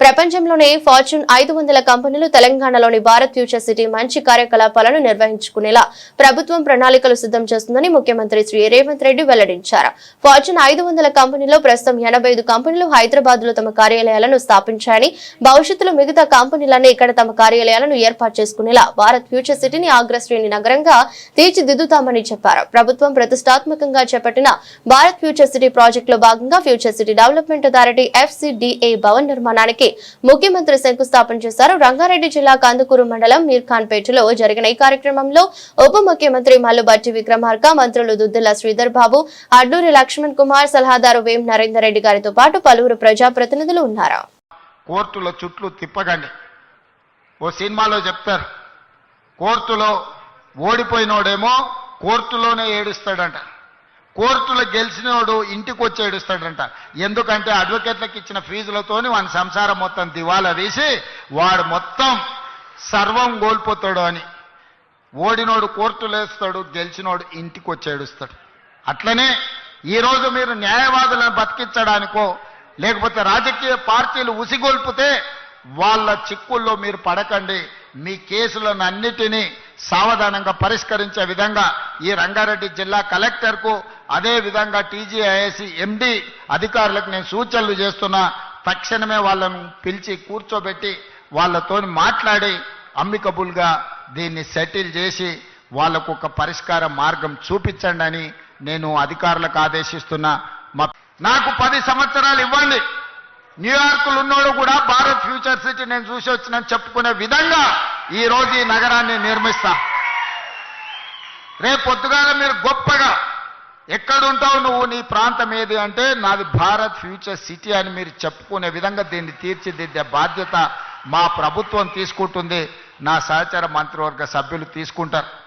ప్రపంచంలోనే ఫార్చ్యూన్ ఐదు వందల కంపెనీలు తెలంగాణలోని భారత్ ఫ్యూచర్ సిటీ మంచి కార్యకలాపాలను నిర్వహించుకునేలా ప్రభుత్వం ప్రణాళికలు సిద్ధం చేస్తుందని ముఖ్యమంత్రి శ్రీ రేవంత్ రెడ్డి వెల్లడించారు. ఫార్చ్యూన్ ఐదు వందల కంపెనీలో ప్రస్తుతం ఎనభై ఐదు కంపెనీలు హైదరాబాద్లో తమ కార్యాలయాలను స్థాపించాయని భవిష్యత్తులో మిగతా కంపెనీలన్నీ ఇక్కడ తమ కార్యాలయాలను ఏర్పాటు చేసుకునేలా భారత్ ఫ్యూచర్ సిటీని అగ్రశ్రేణి నగరంగా తీర్చిదిద్దుతామని చెప్పారు. ప్రభుత్వం ప్రతిష్టాత్మకంగా చేపట్టిన భారత్ ఫ్యూచర్ సిటీ ప్రాజెక్టులో భాగంగా future city development authority FCDA Bhavan నిర్మాణానికి ముఖ్యమంత్రి శంకుస్థాపన చేశారు. రంగారెడ్డి జిల్లా కందుకూరు మండలం మీర్ఖాన్పేటలో జరిగిన ఈ కార్యక్రమంలో ఉప ముఖ్యమంత్రి మల్లుబట్టి విక్రమార్క మంత్రులు దుద్దిల్ల శ్రీధర్ బాబు అడ్లూరి లక్ష్మణ్ కుమార్ సలహాదారు వేం నరేందర్ రెడ్డి గారితో పాటు పలువురు ప్రజాప్రతినిధులు ఉన్నారు. కోర్టుల చుట్లు తిప్పకండి. ఓ సినిమాలో చెప్తారు కోర్టులో ఓడిపోయినోడేమో కోర్టులోనే ఏడుస్తాడంట. కోర్టులో గెలిచినోడు ఇంటికి వచ్చి ఏడుస్తాడంట. ఎందుకంటే అడ్వకేట్లకు ఇచ్చిన ఫీజులతోని వాని సంసారం మొత్తం దివాలా తీసి వాడు మొత్తం సర్వం కోల్పోతాడు అని. ఓడినోడు కోర్టులో వేస్తాడు గెలిచినోడు ఇంటికి వచ్చి ఏడుస్తాడు. అట్లనే ఈరోజు మీరు న్యాయవాదులను బతికించడానికో లేకపోతే రాజకీయ పార్టీలు ఉసిగొల్పితే వాళ్ళ చిక్కుల్లో మీరు పడకండి. మీ కేసులను అన్నిటినీ సావధానంగా పరిష్కరించే విధంగా ఈ రంగారెడ్డి జిల్లా కలెక్టర్కు అదే విధంగా టీజీఐఎస్సి ఎండి అధికారులకు నేను సూచనలు చేస్తున్నా తక్షణమే వాళ్ళను పిలిచి కూర్చోబెట్టి వాళ్ళతో మాట్లాడి అమ్మికబుల్గా దీన్ని సెటిల్ చేసి వాళ్ళకు ఒక పరిష్కార మార్గం చూపించండి అని నేను అధికారులకు ఆదేశిస్తున్నా. నాకు పది సంవత్సరాలు ఇవ్వండి. న్యూయార్క్లో ఉన్నోడు కూడా భారత్ ఫ్యూచర్ సిటీ నేను చూసి వచ్చిన చెప్పుకునే విధంగా ఈ రోజు ఈ నగరాన్ని నిర్మిస్తా. రేపు పొద్దుగాల మీరు గొప్పగా ఎక్కడుంటావు నువ్వు నీ ప్రాంతం ఏది అంటే నాది భారత్ ఫ్యూచర్ సిటీ అని మీరు చెప్పుకునే విధంగా దీన్ని తీర్చిదిద్దే బాధ్యత మా ప్రభుత్వం తీసుకుంటుంది. నా సహచర మంత్రివర్గ సభ్యులు తీసుకుంటారు.